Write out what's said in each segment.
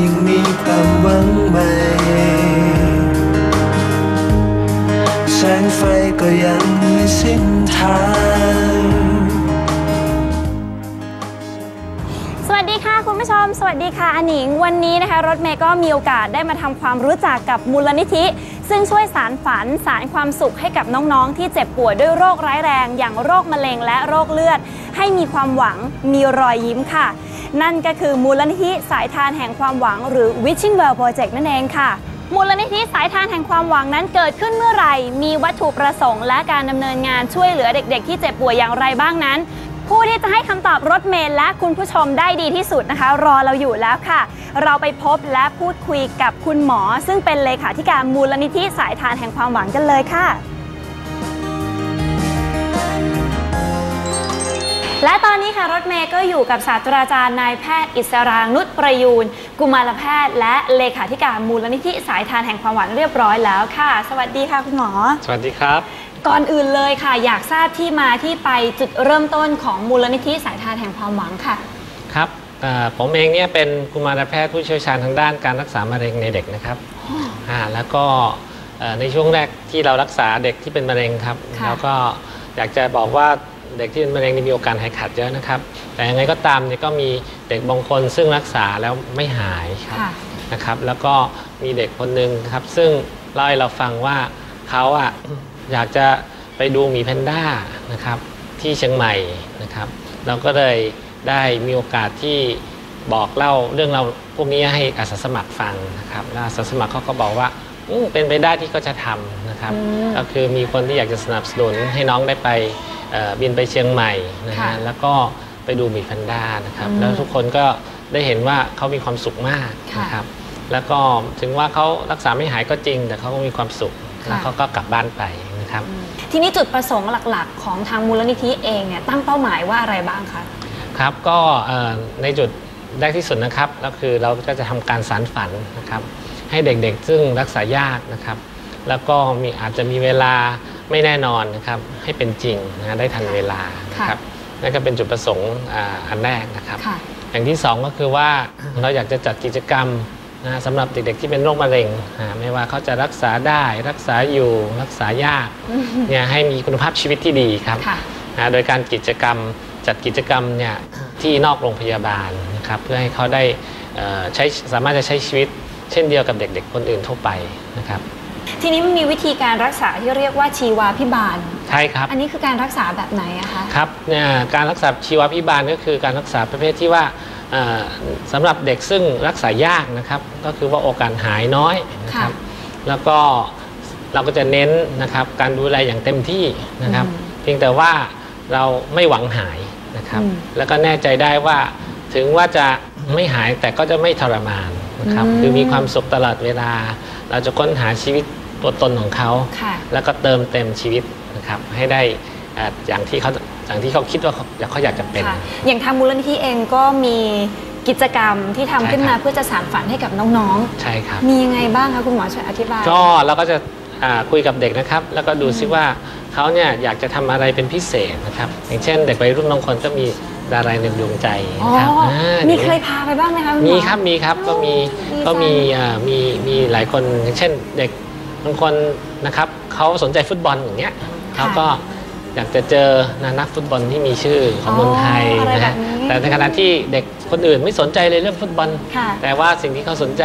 ยังมีความหวังใหม่แสงไฟก็ยังไม่สิ้นทางสวัสดีค่ะคุณผู้ชม สวัสดีค่ะอันหนิง วันนี้นะคะรถเมย์ก็มีโอกาสได้มาทำความรู้จักกับมูลนิธิ ซึ่งช่วยสารฝันสารความสุขให้กับน้องๆ ที่เจ็บป่วยด้วยโรคร้ายแรง อย่างโรคมะเร็งและโรคเลือด ให้มีความหวังมีรอยยิ้มค่ะ นั่นก็คือมูลนิธิสายทานแห่งความหวัง หรือ Wishing Well Project นั่นเองค่ะ มูลนิธิสายทานแห่งความหวังนั้นเกิดขึ้นเมื่อไหร่ มีวัตถุประสงค์และการดำเนินงานช่วยเหลือเด็ก ๆ ที่เจ็บป่วยอย่างไรบ้างนั้นผู้ที่จะให้คำตอบรถเมล์และคุณผู้ชมได้ดีที่สุดนะคะ รอเราอยู่แล้วค่ะ เราไปพบและพูดคุยกับคุณหมอ ซึ่งเป็นเลขาธิการมูลนิธิสายทานแห่งความหวังกันเลยค่ะ และตอนนี้ค่ะรถเมย์ก็อยู่กับศาสตราจารย์นายแพทย์อิสรางนุชประยูน กุมารแพทย์ และเลขาธิการมูลนิธิสายทานแห่งความหวังเรียบร้อยแล้วค่ะ สวัสดีค่ะคุณหมอ สวัสดีครับ ก่อนอื่นเลยค่ะ อยากทราบที่มาที่ไปจุดเริ่มต้นของมูลนิธิสายทานแห่งความหวังค่ะ ครับเอ่อผมเองเนี่ยเป็นกุมารแพทย์ผู้เชี่ยวชาญทางด้านการรักษามะเร็งในเด็กนะครับอ่าแล้วก็เอ่อในช่วงแรกที่เรารักษาเด็กที่เป็นมะเร็งครับค่ะแล้วก็อยากจะบอกว่า เด็กที่เป็นมะเร็งนี่มีโอกาสหายขาดเยอะนะครับ แต่ยังไงก็ตามเนี่ยก็มีเด็กบางคนซึ่งรักษาแล้วไม่หายครับค่ะนะครับ แล้วก็มีเด็กคนหนึ่งครับ ซึ่งเล่าให้เราฟังว่าเขาอะอยากจะไปดูหมีแพนด้านะครับที่เชียงใหม่นะครับ เราก็เลยได้มีโอกาสที่บอกเล่าเรื่องเราวพวกนี้ให้อาสาสมัครฟังนะครับแล้วอาสาสมัครเขาก็บอกว่าอืมเป็นไปได้ที่ก็จะทำนะครับอืมก็คือมีคนที่อยากจะสนับสนุนให้น้องได้ไปเอ่อ บินไปเชียงใหม่นะค่ะฮะแล้วก็ไปดูหมีแพนด้านะครับอืมแล้วทุกคนก็ได้เห็นว่าเขามีความสุขมากค่ะนะครับ แล้วก็ถึงว่าเขารักษาไม่หายก็จริง แต่เขาก็มีความสุขค่ะแล้วเขาก็กลับบ้านไปนะครับ ทีนี้จุดประสงค์หลักๆ ของทางมูลนิธิเองเนี่ยตั้งเป้าหมายว่าอะไรบ้างคะครับก็เอ่อในจุดแรกที่สุดนะครับก็คือเราก็จะทำการสารฝันนะครับ ให้เด็กๆ ซึ่งรักษายากนะครับ แล้วก็มีอาจจะมีเวลาไม่แน่นอนนะครับให้เป็นจริงนะได้ทันเวลานะครับนั่นก็เป็นจุดประสงค์อ่าอันแรกนะครับค่ะอย่างที่สองก็คือว่าเราอยากจะจัดกิจกรรมนะสำหรับเด็กๆที่เป็นโรคมะเร็งอ่าไม่ว่าเขาจะรักษาได้รักษาอยู่รักษายากเนี่ยให้มีคุณภาพชีวิตที่ดีครับค่ะนะโดยการกิจกรรมจัดกิจกรรมเนี่ยที่นอกโรงพยาบาลนะครับเพื่อให้เขาได้เอ่อใช้สามารถจะใช้ชีวิต เช่นเดียวกับเด็ก ๆ คนอื่นทั่วไปนะครับ ทีนี้มันมีวิธีการรักษาที่เรียกว่าชีวาพิบาล ใช่ครับ อันนี้คือการรักษาแบบไหนอะคะครับเนี่ยการรักษาชีวพิบาลก็คือการรักษาประเภทที่ว่าเอ่อสำหรับเด็กซึ่งรักษายากนะครับ ก็คือว่าโอกาสหายน้อยนะครับแล้วก็เราก็จะเน้นนะครับการดูแลอย่างเต็มที่นะครับ เพียงแต่ว่าเราไม่หวังหายนะครับอืมแล้วก็แน่ใจได้ว่าถึงว่าจะไม่หายแต่ก็จะไม่ทรมานนะครับอืมคือมีความสุขตลอดเวลา เราจะค้นหาชีวิต ตัวตนของเขาค่ะแล้วก็เติมเต็มชีวิตนะครับให้ได้เอ่ออย่างที่เขาอย่างที่เขาคิดว่าเขาเขาอยากจะเป็นค่ะอย่างทางมูลนิธิเองก็มีกิจกรรมที่ทำใช่ขึ้นมาครับเพื่อจะสานฝันให้กับน้องใช่ครับๆมียังไงบ้างคะคุณหมอช่วยอธิบาย ก็เราก็จะอ่าคุยกับเด็กนะครับ แล้วก็ดูซิว่าเขาเนี่ยอยากจะทำอะไรเป็นพิเศษนะครับ อย่างเช่น เด็กวัยรุ่นบางคนก็มีดาราในดวงใจอ๋อนะครับอ่ามีดี๋วเคยพาไปบ้างไหมคะณหอมีครับมีครับก็มีดีจังก็มีอ่ามีมีหลายคนอย่างเช่นเด็ก บางคนนะครับเขาสนใจฟุตบอลอย่างเงี้ยเขาก็อยากจะเจอนะนักฟุตบอลที่มีชื่อของเมืองไทยอ๋ออะไรนะแบฮะบนี้แต่ในขณะที่เด็กคนอื่นไม่สนใจเลยเรื่องฟุตบอลค่ะแต่ว่าสิ่งที่เขาสนใจ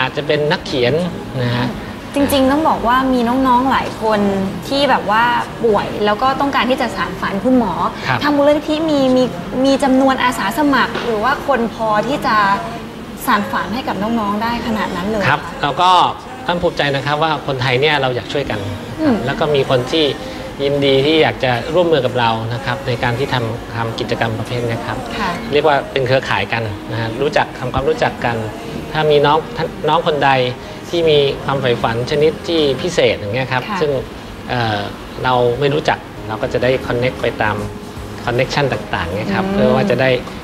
อาจจะเป็นนักเขียนนะฮะจริงๆ ต้องบอกว่ามีน้องๆ หลายคนที่แบบว่าป่วยแล้วก็ต้องการที่จะสานฝันคุณหมอครับทางมูลนิธิมีมีมีจำนวนอาสาสมัคร หรือว่าคนพอที่จะสานฝันให้กับน้องๆ ได้ขนาดนั้นเลยครับเหอคะเราก็ต้องภูมิใจนะครับว่าคนไทยเนี่ยเราอยากช่วยกันอืมแล้วก็มีคนที่ยินดีที่อยากจะร่วมมือกับเรานะครับ ในการที่ทำทำกิจกรรมประเภทเนี้ครับค่ะเรียกว่าเป็นเครือข่ายกันนะฮะรู้จักทำความรู้จักกัน ถ้ามีน้องท่านน้องคนใดที่มีความใฝ่ฝันชนิดที่พิเศษอย่างเงี้ยครับค่ะซึ่งเอ่อเราไม่รู้จักเราก็จะได้คอนเน็กไปตามคอนเน็ชันต่างๆเนี่ยครับเพื่อว่าจะได้อ่า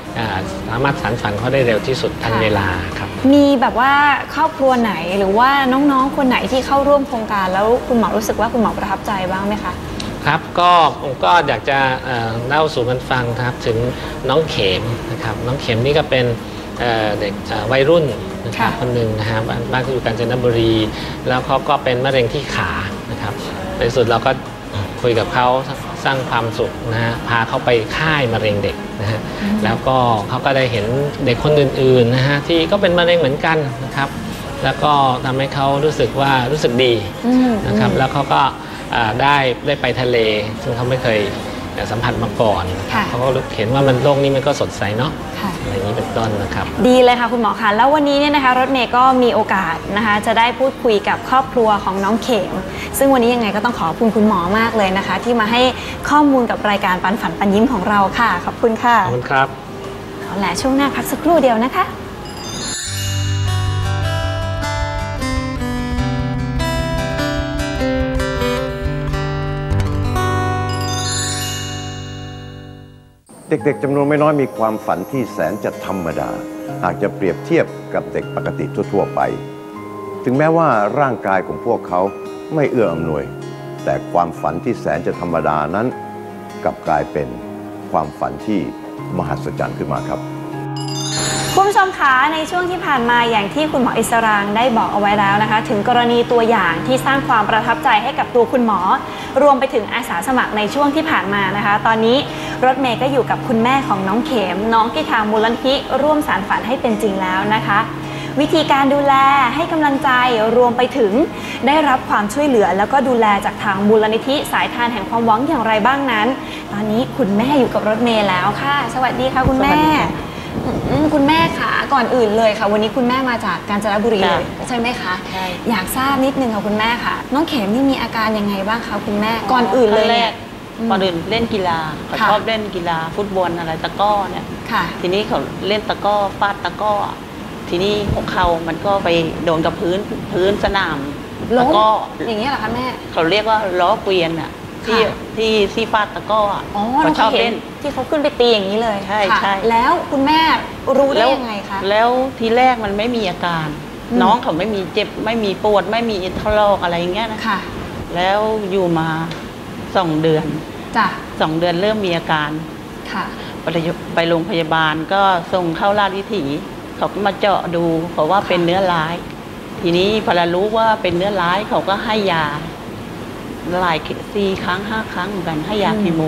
สามารถสานฝันเขาได้เร็วที่สุดทันเวลาครับ มีแบบว่าครอบครัวไหนหรือว่าน้องๆ คนไหนที่เข้าร่วมโครงการ แล้วคุณหมอรู้สึกว่าคุณหมอประทับใจบ้างไหมคะครับก็ผมก็อยากจะเอ่อเล่าสู่กันฟังนะครับถึงน้องเข็มนะครับน้องเข็มนี่ก็เป็นเอ่อเด็กเอ่อวัยรุ่นนะครับค่ะคนหนึ่งนะฮะบ้านบ้านเขาอยู่กาญจนบุรี แล้วเขาก็เป็นมะเร็งที่ขานะครับในที่สุดเราก็คุยกับเขา สร้างความสุขนะฮะพาเขาไปค่ายมะเร็งเด็กนะฮะแล้วก็เขาก็ได้เห็นเด็กคนอื่นๆนะฮะที่ก็เป็นมะเร็งเหมือนกันนะครับ แล้วก็ทำให้เขารู้สึกว่ารู้สึกดีอืมนะครับ แล้วเขาก็อ่าได้ได้ไปทะเล ซึ่งเขาไม่เคย สัมผัสมาก่อนค่ะเขาก็เห็นว่ามันโลกนี้มันก็สดใสเนาะค่ะอะไรอย่างนี้เป็นต้นนะครับ ดีเลยค่ะคุณหมอคะแล้ววันนี้เนี่ยนะคะรถเมย์ก็มีโอกาสนะคะ จะได้พูดคุยกับครอบครัวของน้องเข็มซึ่งวันนี้ยังไงก็ต้องขอบคุณคุณหมอมากเลยนะคะ ที่มาให้ข้อมูลกับรายการปันฝันปันยิ้มของเราค่ะขอบคุณค่ะขอบคุณครับเอาละช่วงหน้าพักสักครู่เดียวนะคะ เด็กๆจำนวนไม่น้อยมีความฝันที่แสนจะธรรมดา หากจะเปรียบเทียบกับเด็กปกติทั่วๆไป ถึงแม้ว่าร่างกายของพวกเขาไม่เอื้ออำนวย แต่ความฝันที่แสนจะธรรมดานั้น กลับกลายเป็นความฝันที่มหัศจรรย์ขึ้นมาครับคุณผู้ชมคะในช่วงที่ผ่านมาอย่างที่คุณหมออิสรางได้บอกเอาไว้แล้วนะคะ ถึงกรณีตัวอย่างที่สร้างความประทับใจให้กับตัวคุณหมอ รวมไปถึงอาสาสมัครในช่วงที่ผ่านมานะคะ ตอนนี้ รถเมย์ก็อยู่กับคุณแม่ของน้องเข็ม น้องที่ทางมูลนิธิร่วมสารฝันให้เป็นจริงแล้วนะคะ วิธีการดูแลให้กำลังใจรวมไปถึง ได้รับความช่วยเหลือ แล้วก็ดูแลจากทางมูลนิธิสายทานแห่งความหวังอย่างไรบ้างนั้น ตอนนี้คุณแม่อยู่กับรถเมย์แล้วค่ะ สวัสดีค่ะคุณแม่สวัสดีค่ะอืมคุณแม่ค่ะก่อนอื่นเลยค่ะ วันนี้คุณแม่มาจากกาญจนบุรีค่ะเลยใช่ไหมคะใช่อยากทราบนิดนึงค่ะคุณแม่ค่ะ น้องเข็มนี่มีอาการยังไงบ้างคะคุณแม่ก่อนอื่นเลยขั้แรเนี่ย กอืมก่อนอื่นเล่นกีฬาเขาค่ะชอบเล่นกีฬาฟุตบอลอะไรตะกร้อเนี่ยค่ะทีนี้เขาเล่นตะกร้อฟาดตะกร้อ ทีนี้หัวเข่ามันก็ไปโดนกับพื้นพื้นสนามล้ตะมกร้ออย่างนี้ยเหรอคะแม่เขาเรียกว่าล้อเกวียนอะที่ค่ะที่ที่ฟาดตะกร้ออะอ๋อเขาเราชอบเห็เล่นนที่เขาขึ้นไปตีอย่างนี้เลยใช่ค่ะใช่แล้วคุณแม่รู้ได้แล้วยังไงคะแล้วทีแรกมันไม่มีอาการอืมน้องเขาไม่มีเจ็บไม่มีปวดไม่มีทะลอกอะไรอย่างเงี้ยนะค่ะ แล้วอยู่มาสองเดือน จ้ะสองเดือนเริ่มมีอาการค่ะไปไปโรงพยาบาลก็ส่งเข้าราชวิถีเขาก็มาเจาะดูเขาว่าเป็นเนื้อร้าย ทีนี้พอเรารู้ว่าเป็นเนื้อร้ายเขาก็ให้ยาหลายสี่ครั้งห้าครั้งเหมือนกันให้ยาอืมคีโม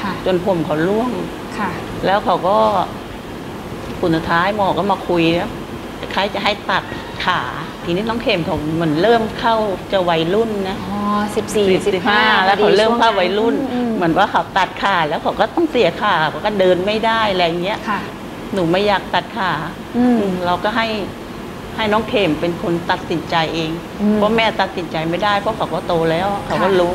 ค่ะจนผมเขาร่วงค่ะ แล้วเขาก็คุณสุดท้ายหมอก็มาคุยนะคล้ายจะให้ตัด ขา ทีนี้น้องเข็มผมเหมือนเริ่มเข้าจะวัยรุ่นนะอ๋อสิบสี่สิสิบบห้าห้าแล้วเขาเริ่มเข้าวัยรุ่นอืมเหมือนว่าเขาตัดขาแล้วเขาก็ต้องเสียขาเขาก็เดินไม่ได้อะไรอย่างเงี้ยค่ะหนูไม่อยากตัดขาอืมอืมเราก็ให้ให้น้องเข็มเป็นคนตัดสินใจเองอืมเพราะแม่ตัดสินใจไม่ได้ เพราะเขาก็โตแล้วเขาก็ค่ะรู้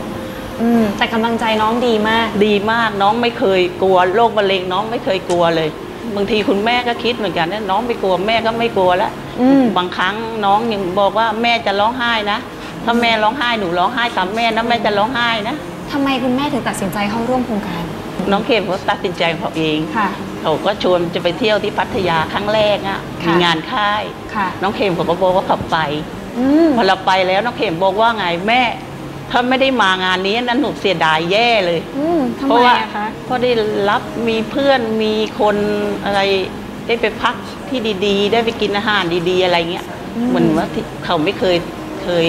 อืมแต่กำลังใจน้องดีมาก ดีมากน้องไม่เคยกลัวโรคมะเร็งน้องไม่เคยกลัวเลย บางทีคุณแม่ก็คิดเหมือนกันนะน้องไม่กลัวแม่ก็ไม่กลัวแล้วอืมบางครั้งน้องยังบอกว่าแม่จะร้องไห้นะถ้าแม่ร้องไห้หนูร้องไห้ตามแม่นะแม่จะร้องไห้นะทำไมคุณแม่ถึงตัดสินใจเข้าร่วมโครงการ น้องเข็มเขาตัดสินใจของเขาเองค่ะเขาก็ชวนจะไปเที่ยวที่พัทยาครั้งแรกอะค่ะมีงานค่ายค่ะน้องเข็มเขาก็บอกว่าเขาไปอืมพอเราไปแล้วน้องเข็มบอกว่าไงแม่ ถ้าไม่ได้มางานนี้นั้นหนูเสียดายแย่เลย อืมทำเพไมราะว่าอะคะเพราะได้รับมีเพื่อนมีคนอะไรได้ไปพักที่ดีๆ ได้ไปกินอาหารดีๆอะไรเงี้ยอืมเหมือนว่าที่เขาไม่เคยเคย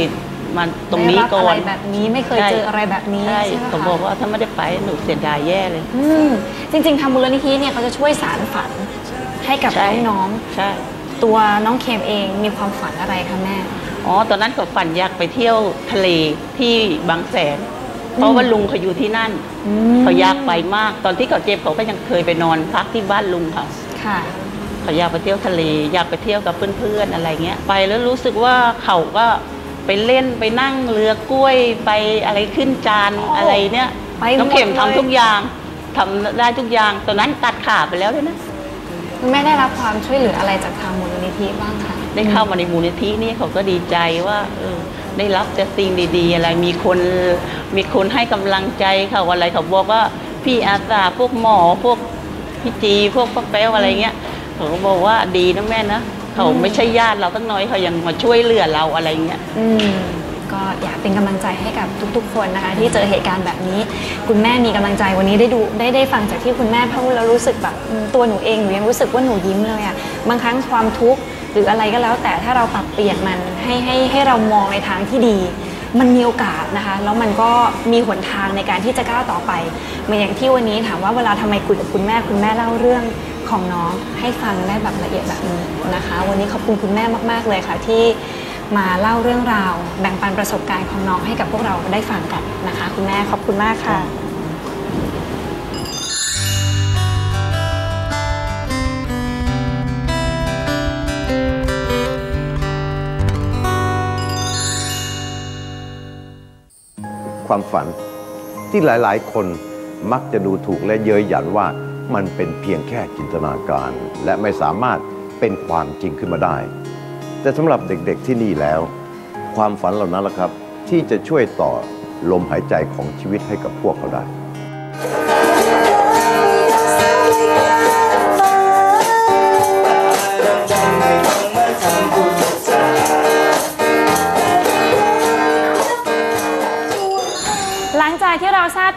มาตรงนี้ได้บก่ออะไรนแบบนี้ไม่เคยใช่ เจออะไรแบบนี้ใช่ใช่ไหมเขาคะบอกว่าถ้าไม่ได้ไปหนูเสียดายแย่เลย อืมจริง ๆทางมูลนิธิเนี่ยเขาจะช่วยสารฝันให้กับใช่ น้องใช่ ๆตัวน้องเคมเองมีความฝันอะไรคะแม่ อ๋อ ตอนนั้นเขาฝันอยากไปเที่ยวทะเลที่บางแสน เพราะว่าลุงเขาอยู่ที่นั่นอืมเขาอยากไปมาก ตอนที่เขาเจ็บเขาก็ยังเคยไปนอนพักที่บ้านลุงเขาค่ะเขาอยากไปเที่ยวทะเล อยากไปเที่ยวกับเพื่อนๆอะไรเงี้ย ไปแล้วรู้สึกว่าเขาก็ไปเล่นไปนั่งเรือกล้วยไปอะไรขึ้นจานโอ้อะไรเนี่ยไปน้องเข็มหมดเลยทำทุกอย่างทำได้ทุกอย่าง ตอนนั้นตัดขาไปแล้วด้วยนะคุณแม่ได้รับความช่วยเหลืออะไรจากทางมูลนิธิบ้างคะ ได้เข้ามาในมูลนิธินี่เขาก็ดีใจว่าเออได้รับแต่สิ่งดีๆ อะไรมีคนมีคนให้กำลังใจเขาอะไรเขาบอกว่าพี่อาสาพวกหมอพวกพี่จี พวกป้าแป๊วอะไรเงี้ยเขาก็บอกว่าดีนะแม่นะเขาไม่ใช่ญาติเราตั้งน้อยเขายังมาช่วยเหลือเราอะไรเงี้ยอืมก็อยากเป็นกำลังใจให้กับทุกๆ คนนะคะ ที่เจอเหตุการณ์แบบนี้ คุณแม่มีกำลังใจวันนี้ได้ดูได้ได้ฟังจากที่คุณแม่พูดแล้วรู้สึกแบบตัวหนูเองหนูยังรู้สึกว่าหนูยิ้มเลยอะบางครั้งความทุกข์ หรืออะไรก็แล้วแต่ถ้าเราปรับเปลี่ยนมันให้ให้ให้เรามองในทางที่ดี มันมีโอกาสนะคะแล้วมันก็มีหนทางในการที่จะก้าวต่อไปเหมือนอย่างที่วันนี้ถามว่าเวลาทำไมคุยกับคุณแม่คุณแม่เล่าเรื่องของน้องให้ฟังได้แบบละเอียดแบบนี้นะคะ วันนี้ขอบคุณคุณแม่มากๆเลยค่ะที่มาเล่าเรื่องราว แบ่งปันประสบการณ์ของน้องให้กับพวกเราได้ฟังกันนะคะ คุณแม่ขอบคุณมากค่ะ ความฝัน ที่หลายๆ คนมักจะดูถูกและเย้ยหยันว่ามันเป็นเพียงแค่จินตนาการ และไม่สามารถเป็นความจริงขึ้นมาได้ แต่สำหรับเด็กๆที่นี่แล้ว ความฝันเหล่านั้นละครับ ที่จะช่วยต่อลมหายใจของชีวิตให้กับพวกเขาได้หลั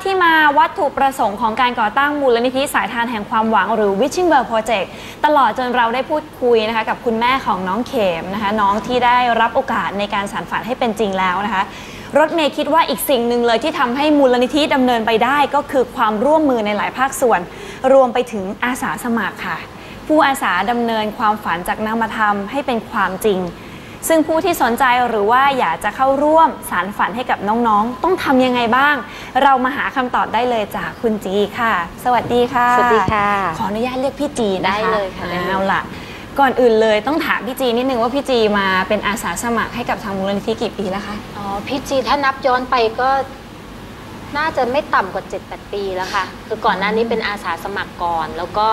ที่มาวัตถุประสงค์ของการก่อตั้งมูลนิธิสายทานแห่งความหวังหรือ Wishing Well Project ตลอดจนเราได้พูดคุยนะคะกับคุณแม่ของน้องเขมนะคะน้องที่ได้รับโอกาสในการสานฝันให้เป็นจริงแล้วนะคะรถเมย์คิดว่าอีกสิ่งหนึ่งเลยที่ทำให้มูลนิธิดำเนินไปได้ก็คือความร่วมมือในหลายภาคส่วน รวมไปถึงอาสาสมัครค่ะ ผู้อาสาดำเนินความฝันจากนามธรรมให้เป็นความจริง ซึ่งผู้ที่สนใจหรือว่าอยากจะเข้าร่วมสารฝันให้กับน้องๆ ต้องทำยังไงบ้าง เรามาหาคำตอบได้เลยจากคุณจีค่ะ สวัสดีค่ะ สวัสดีค่ะ ขออนุญาตเรียกพี่จีนะคะได้เลยค่ะได้เลยเอาล่ะก่อนอื่นเลยต้องถามพี่จีนิดนึงว่าพี่จีมาเป็นอาสาสมัครให้กับทางมูลนิธิกี่ปีแล้วคะ อ๋อพี่จีถ้านับย้อนไปก็น่าจะไม่ต่ำกว่า 7-8 ปีแล้วค่ะ คือก่อนหน้านี้เป็นอาสาสมัครก่อน แล้วก็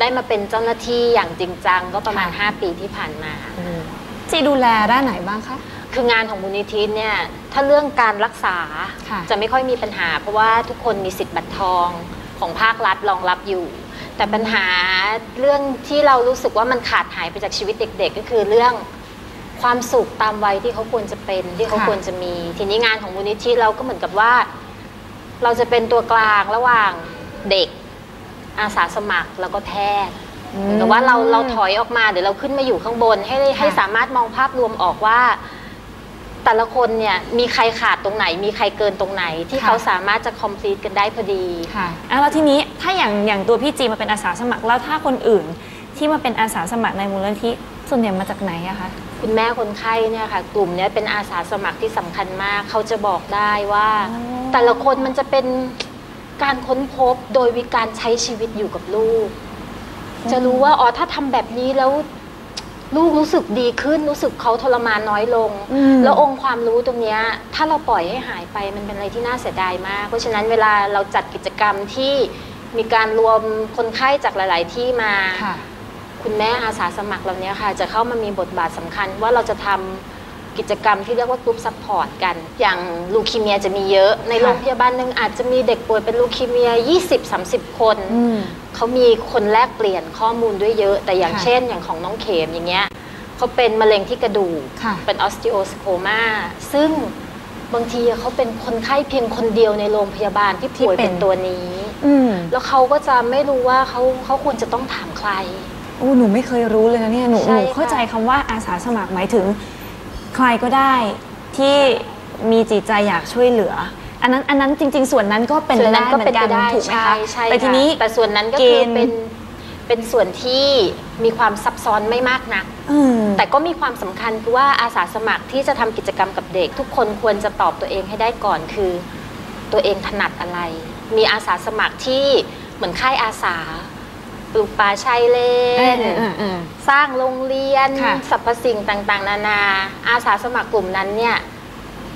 ได้มาเป็นเจ้าหน้าที่อย่างจริงจังก็ประมาณค่ะ5ปีที่ผ่านมา จีดูแลด้านไหนบ้างคะ คืองานของมูลนิธิเนี่ยถ้าเรื่องการรักษาค่ะจะไม่ค่อยมีปัญหา เพราะว่าทุกคนมีสิทธิ์บัตรทองของภาครัฐรองรับอยู่ แต่ปัญหาเรื่องที่เรารู้สึกว่ามันขาดหายไปจากชีวิตเด็ก ๆ ก็คือเรื่องความสุขตามวัยที่เขาควรจะเป็นที่เขาค่ะควรจะมี ทีนี้งานของมูลนิธิเราก็เหมือนกับว่า เราจะเป็นตัวกลางระหว่างเด็กอาสาสมัครแล้วก็แพทย์ เหมือนกับว่าเราเราถอยออกมาเดี๋ยวเราขึ้นมาอยู่ข้างบนให้ให้สามารถมองภาพรวมออกว่า แต่ละคนเนี่ยมีใครขาดตรงไหน มีใครเกินตรงไหน ที่ค่ะเขาสามารถจะ complete กันได้พอดีค่ะอะแล้วทีนี้ถ้าอย่างอย่างตัวพี่จีมาเป็นอาสาสมัครแล้วถ้าคนอื่นที่มาเป็นอาสาสมัครในมูลนิธิส่วนใหญ่มาจากไหนอะคะคุณแม่คนไข้เนี่ยค่ะ กลุ่มเนี้ยเป็นอาสาสมัครที่สำคัญมาก เขาจะบอกได้ว่าอ๋อแต่ละคนมันจะเป็นการค้นพบโดยวิการใช้ชีวิตอยู่กับลูก จะรู้ว่าอ๋อถ้าทำแบบนี้แล้วลูกรู้สึกดีขึ้นรู้สึกเขาทรมานน้อยลงอืมแล้วองค์ความรู้ตรงเนี้ยถ้าเราปล่อยให้หายไปมันเป็นอะไรที่น่าเสียดายมาก เพราะฉะนั้นเวลาเราจัดกิจกรรมที่มีการรวมคนไข้จากหลาย ๆ ที่มาค่ะคุณแม่อาสาสมัครเหล่านี้ค่ะ จะเข้ามามีบทบาทสำคัญว่าเราจะทำกิจกรรมที่เรียกว่ากรุ๊ปซัพพอร์ตกัน อย่างลูคีเมียจะมีเยอะ ในค่ะโรงพยาบาลหนึ่งอาจจะมีเด็กป่วยเป็นลูคีเมีย 20-30 คนอืม เขามีคนแลกเปลี่ยนข้อมูลด้วยเยอะ แต่อย่างค่ะเช่นอย่างของน้องเขมอย่างเงี้ยเขาเป็นมะเร็งที่กระดูกค่ะเป็นออสติโอสโคมาซึ่งบางทีเขาเป็นคนไข้เพียงคนเดียวในโรงพยาบาลที่ป่วยที่เป็นเป็นตัวนี้อืมแล้วเขาก็จะไม่รู้ว่าเขาเขาควรจะต้องถามใครโอ้หนูไม่เคยรู้เลยนะเนี่ยหนูใช่หนูค่ะเข้าใจคำว่าอาสาสมัครหมายถึง ใครก็ได้ที่มีจิตใจอยากช่วยเหลือ อันนั้นอันนั้นจริง ๆ ส่วนนั้นก็เป็นส่ไปวนได้นั้นเหก็มือเป็นนกัไปนได้ถูกไหมใช่คะใช่แต่ทีค่ะนี้แต่ส่วนนั้นก็เกคือณฑ์เป็นเป็นส่วนที่มีความซับซ้อนไม่มากนักอืมแต่ก็มีความสำคัญคือว่าอาสาสมัครที่จะทำกิจกรรมกับเด็ก ทุกคนควรจะตอบตัวเองให้ได้ก่อนคือ ตัวเองถนัดอะไร มีอาสาสมัครที่เหมือนค่ายอาสาปลูกป่าชายเลนเออเออเออสร้างโรงเรียนค่ะสรรพสิ่งต่างๆ นานา อาสาสมัครกลุ่มนั้นเนี่ย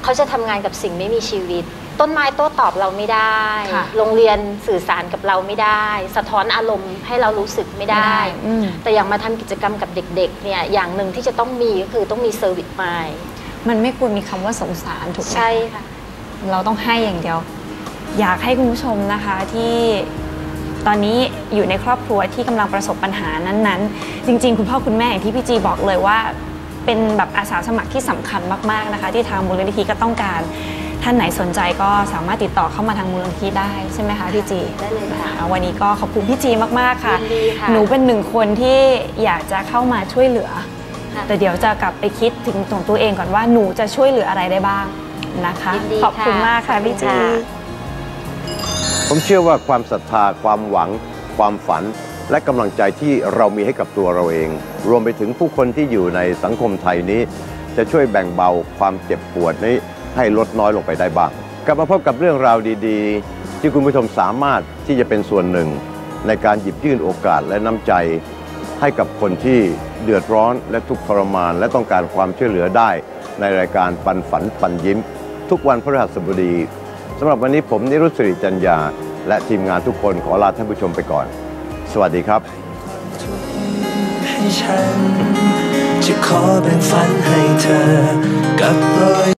เขาจะทำงานกับสิ่งไม่มีชีวิต ต้นไม้โต้ตอบเราไม่ได้ค่ะโรงเรียนสื่อสารกับเราไม่ได้ สะท้อนอารมณ์ให้เรารู้สึกไม่ได้อืมแต่อย่างมาทำกิจกรรมกับเด็กๆเนี่ยอย่างหนึ่งที่จะต้องมีก็คือต้องมีเซอร์วิสมายมันไม่ควรมีคำว่าสงสารถูกไหมใช่ค่ะเราต้องให้อย่างเดียว อยากให้คุณผู้ชมนะคะที่ตอนนี้อยู่ในครอบครัวที่กำลังประสบปัญหานั้นๆ จริง ๆ คุณพ่อคุณแม่อย่างที่พี่จีบอกเลยว่า เป็นแบบอาสาสมัครที่สำคัญมากๆนะคะ ที่ทางมูลนิธิก็ต้องการท่านไหนสนใจก็สามารถติดต่อเข้ามาทางมูลนิธิได้ใช่ไหมคะพี่จีได้เลยค่ะอ่าวันนี้ก็ขอบคุณพี่จีมากๆค่ะยินดีค่ะ หนูเป็นหนึ่งคนที่อยากจะเข้ามาช่วยเหลือค่ะแต่เดี๋ยวจะกลับไปคิดถึงของตัวเองก่อนว่าหนูจะช่วยเหลืออะไรได้บ้างนะคะยินดีขอบคุณค่ะมากค่ะขอบคุณพี่จีค่ะผมเชื่อว่าความศรัทธาความหวัง ความฝัน และกำลังใจที่เรามีให้กับตัวเราเอง รวมไปถึงผู้คนที่อยู่ในสังคมไทยนี้ จะช่วยแบ่งเบาความเจ็บปวดนี้ให้ลดน้อยลงไปได้บ้าง กลับมาพบกับเรื่องราวดีๆ ที่คุณผู้ชมสามารถที่จะเป็นส่วนหนึ่ง ในการหยิบยื่นโอกาสและน้ำใจ ให้กับคนที่เดือดร้อนและทุกข์ทรมาน และต้องการความช่วยเหลือได้ ในรายการปันฝันปันยิ้ม ทุกวันพฤหัสบดีสำหรับวันนี้ผมนิรุตสิริจันยา และทีมงานทุกคนขอลาท่านผู้ชมไปก่อน สวัสดีครับ ให้ฉันจะขอเป็นฝันให้เธอกับรอย